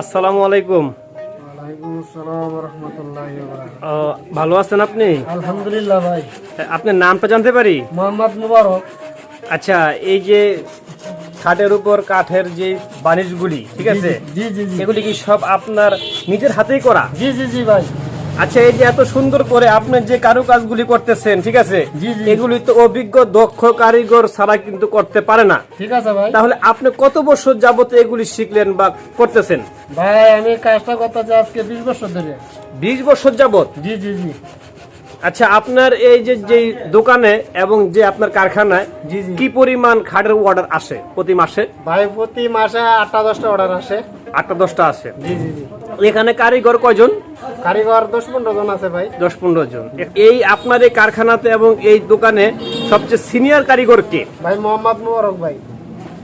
আসসালামু আলাইকুম। ভালো আছেন আপনি? আলহামদুলিল্লাহ ভাই। আপনার নামটা জানতে পারি? মোহাম্মদ মুবারক। আচ্ছা এই যে খাটের উপর কাঠের যে বানিশগুলি ঠিক আছে? জি জি জি। এগুলি কি সব আপনার নিজের হাতেই করা? জি জি জি ভাই। আচ্ছা এই যে এত সুন্দর করে আপনি যে কারুকাজগুলি করতেছেন ঠিক আছে। এগুলি তো অভিজ্ঞ দক্ষ কারিগর ছাড়া কিন্তু করতে পারে না। ঠিক আছে ভাই। তাহলে আপনি কত বছর যাবত এগুলি শিখলেন বা করতেছেন? ভাই আমি কাজটা করতেছি আজকে বিশ বছর ধরে। বিশ বছর যাবত? জি জি জি। আচ্ছা আপনার এই যে যে দোকানে এবং যে আপনার কারখানায় কি পরিমাণ খাটের অর্ডার আসে প্রতি মাসে? ভাই প্রতি মাসে আটটা দশটা অর্ডার আসে। আটটা দশটা আসে। জি জি জি। এখানে কারিগর কয়জন? কারিগর দশ পনেরো জন আছে ভাই। দশ পনেরো জন। এই আপনার এই কারখানাতে এবং এই দোকানে সবচেয়ে সিনিয়র কারিগর কে? ভাই মোহাম্মদ মুবারক ভাই।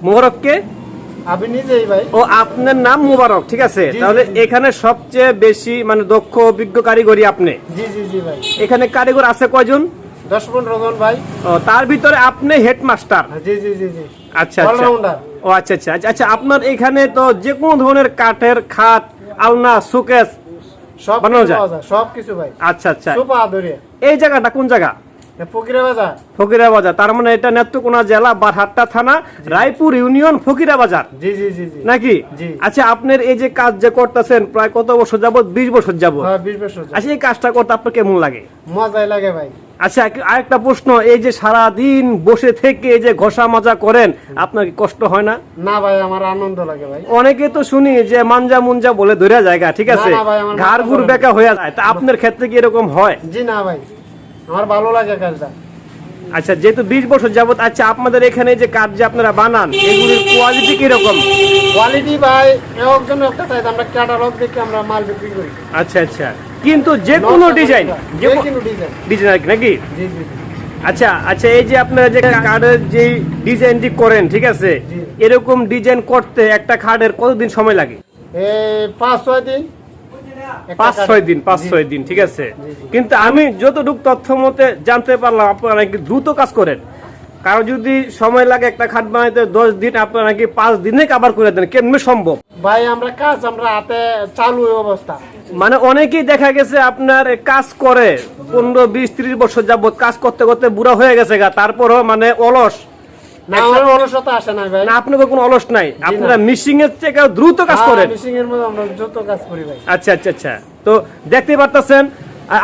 মোহরক কে? আমি নিজেই ভাই। ও আপনার নাম মোবারক ঠিক আছে? তাহলে। এখানে সবচেয়ে বেশি মানে দক্ষ অভিজ্ঞ কারিগরই আপনি? জি জি জি ভাই। এখানে কারিগর আছে কয়জন? দশ পনেরো জন ভাই। ও তার ভিতরে আপনি হেডমাস্টার? জি জি জি জি। আচ্ছা আচ্ছা। অলরাউন্ডার। ও আচ্ছা আচ্ছা আচ্ছা আচ্ছা আপনার এখানে তো যে কোনো ধরনের কাঠের খাট আলনা সুকেস সব বানানো যায়? সব কিছু ভাই। আচ্ছা আচ্ছা। এই জায়গাটা কোন জায়গা? ফকিরা বাজার তার মানে এটা নেত্রকোনা জেলা বারহাট্টা থানা রায়পুর ইউনিয়ন ফকিরা বাজার জি জি জি জি। নাকি? আচ্ছা আপনার এই যে কাজ যে করতেছেন প্রায় কত বছর যাবত বিশ বছর যাবত হ্যাঁ। আচ্ছা এই কাজটা করতে আপনার কেমন লাগে? মজাই লাগে ভাই। আচ্ছা আরেকটা প্রশ্ন এই যে সারা দিন বসে থেকে যে ঘষা মাজা করেন আপনার কষ্ট হয় না? না ভাই আমার আনন্দ লাগে ভাই। অনেকে তো শুনি যে মানজা মুঞ্জা বলে ধরে জায়গা ঠিক আছে? ঘাড় ধরে। বেকা হয়ে যায়। তা আপনার ক্ষেত্রে কি এরকম হয়? জি না ভাই। আমার ভালো লাগে কাজটা আচ্ছা যেহেতু বিশ বছর যাবত আচ্ছা আপনাদের এখানে যে কাজ যে আপনারা বানান এগুলির কোয়ালিটি কীরকম? কোয়ালিটি ভাই এর জন্য একটা চাই আমরা ক্যাটালগ দেখে আমরা মাল বিক্রি করি। আচ্ছা আচ্ছা। কিন্তু যে কোনো ডিজাইন যে কোনো ডিজাইন ডিজাইন আর কি নাকি? জি জি আচ্ছা আচ্ছা এই যে আপনারা যে কার্ডের যে ডিজাইনটি করেন ঠিক আছে? এরকম ডিজাইন করতে একটা কার্ডের কতদিন সময় লাগে? এই পাঁচ ছয় দিন। পাঁচ ছয় দিন পাঁচ ছয় দিন ঠিক আছে। কিন্তু আমি যতটুকু তথ্য মতে জানতে পারলাম আপনারা নাকি দ্রুত কাজ করেন। কারও যদি সময় লাগে একটা খাট বানাইতে দশ দিন আপনারা নাকি পাঁচ দিনে কাবার করে দেন কেমনে সম্ভব? ভাই আমরা কাজ আমরা হাতে চালু অবস্থা। মানে অনেকেই দেখা গেছে আপনার কাজ করে পনেরো বিশ ত্রিশ বছর যাবত কাজ করতে করতে বুড়া হয়ে গেছে গা তারপরও মানে অলস। না আমার অলসতা আসে না ভাই। না আপনাদের কোনো অলস নাই। আপনারা মিশিং এর থেকে দ্রুত কাজ করেন। মিশিং এর মধ্যে আমরা যত কাজ করি ভাই। আচ্ছা আচ্ছা আচ্ছা। তো দেখতে পারতেছেন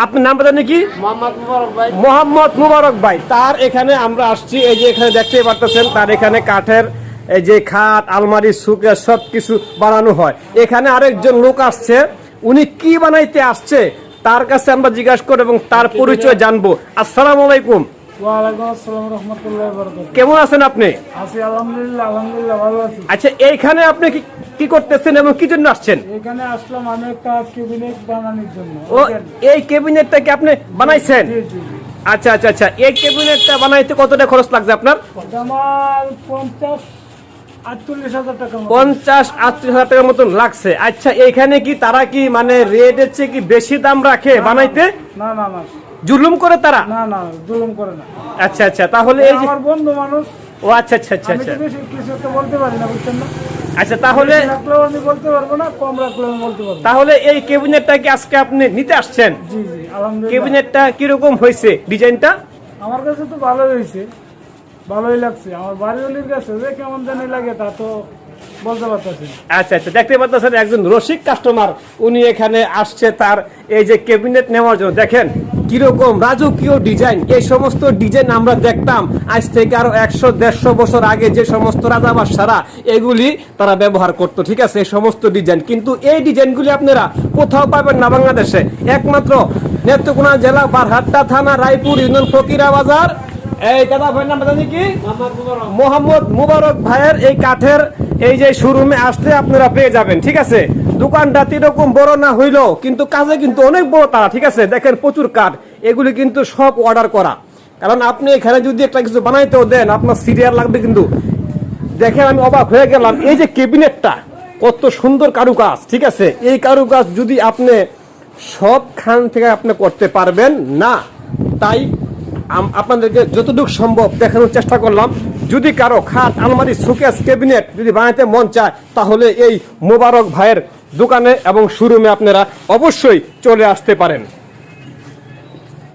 আপনার নামটা জানেন কি? মোহাম্মদ মুবারক ভাই। মোহাম্মদ মুবারক ভাই। তার এখানে আমরা আসছি এই যে এখানে দেখতে পারতেছেন তার এখানে কাঠের এই যে খাট আলমারি সুকে সব কিছু বানানো হয়। এখানে আরেকজন লোক আসছে উনি কি বানাইতে আসছে তার কাছে আমরা জিজ্ঞাসা করব এবং তার পরিচয় জানব। আসসালামু আলাইকুম। ওয়ালাইকুম আসসালাম রহমতুল্লাহ বরকাত কেমন আছেন আপনি? আছি আলহামদুলিল্লাহ আলহামদুলিল্লাহ ভালো আছি। আচ্ছা এইখানে আপনি কি কি করতেছেন এবং কি জন্য আসছেন? এখানে আসলাম আমি একটা কেবিনেট বানানোর জন্য। ও এই ক্যাবিনেটটা কি আপনি বানাইছেন? জি জি আচ্ছা আচ্ছা আচ্ছা এই ক্যাবিনেটটা বানাইতে কতটা খরচ লাগছে আপনার? আমার পঞ্চাশ আটচল্লিশ হাজার টাকা মতো। পঞ্চাশ আটত্রিশ হাজার টাকার মতন লাগছে। আচ্ছা এখানে কি তারা কি মানে চেয়ে কি বেশি দাম রাখে বানাইতে? না না না। জুলুম করে তারা? না না জুলুম করে না। আচ্ছা আচ্ছা তাহলে এই যে আমার বন্ধু মানুষ। ও আচ্ছা আচ্ছা আচ্ছা আচ্ছা। কিছু তো বলতে পারি না বুঝছেন না? আচ্ছা তাহলে বলতে পারব না কম রাখলেও আমি বলতে পারব তাহলে এই ক্যাবিনেটটা কি আজকে আপনি নিতে আসছেন? জি জি আলহামদুলিল্লাহ। ক্যাবিনেটটা কীরকম হয়েছে ডিজাইনটা? আমার কাছে তো ভালোই হয়েছে। ভালোই লাগছে। আমার বাড়িওয়ালির কাছে যে কেমন জানি লাগে তা তো। আচ্ছা আচ্ছা দেখতে পাচ্ছেন একজন রসিক কাস্টমার উনি এখানে আসছে তার এই যে ক্যাবিনেট নেওয়ার জন্য। দেখেন কীরকম রাজকীয় ডিজাইন এই সমস্ত ডিজাইন আমরা দেখতাম আজ থেকে আরও একশো, দেড়শো বছর আগে যে সমস্ত রাজা বাদশারা এগুলি তারা ব্যবহার করতো, ঠিক আছে? এই সমস্ত ডিজাইন কিন্তু এই ডিজাইনগুলি আপনারা কোথাও পাবেন না বাংলাদেশে। একমাত্র নেত্রকোনা জেলা বারহাট্টা থানা, রায়পুর, ইউনিয়ন ফকিরা বাজার। এই দাদা ভাইয়ের নাম জানি কি? মোহাম্মদ মুবারক ভাইয়ের এই কাঠের এই যে শোরুমে আসতে আপনারা পেয়ে যাবেন, ঠিক আছে? দোকানটা এরকম বড় না হইল কিন্তু কাজে কিন্তু অনেক বড় তারা, ঠিক আছে? দেখেন প্রচুর কাঠ, এগুলি কিন্তু সব অর্ডার করা। কারণ আপনি এখানে যদি একটা কিছু বানাইতেও দেন, আপনার সিরিয়াল লাগবে কিন্তু। দেখে আমি অবাক হয়ে গেলাম, এই যে ক্যাবিনেটটা, কত সুন্দর কারুকাজ, ঠিক আছে? এই কারুকাজ যদি আপনি সব খান থেকে আপনি করতে পারবেন, না, তাই আপনাদেরকে যতটুকু সম্ভব দেখানোর চেষ্টা করলাম। যদি কারও খাট, আলমারি শোকেস ক্যাবিনেট যদি বানাতে মন চায়, তাহলে এই মোবারক ভাইয়ের দোকানে এবং শোরুমে আপনারা অবশ্যই চলে আসতে পারেন।